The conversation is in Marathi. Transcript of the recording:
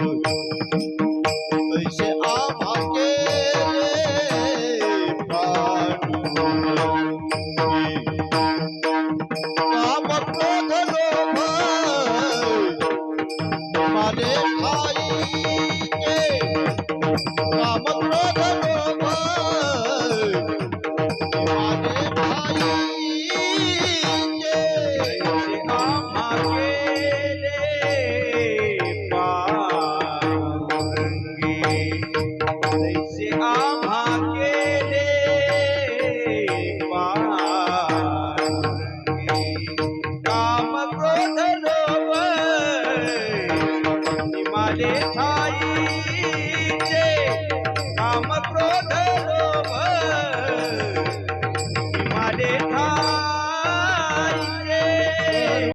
Oh, shit. Oh, my. धरो माले थाई.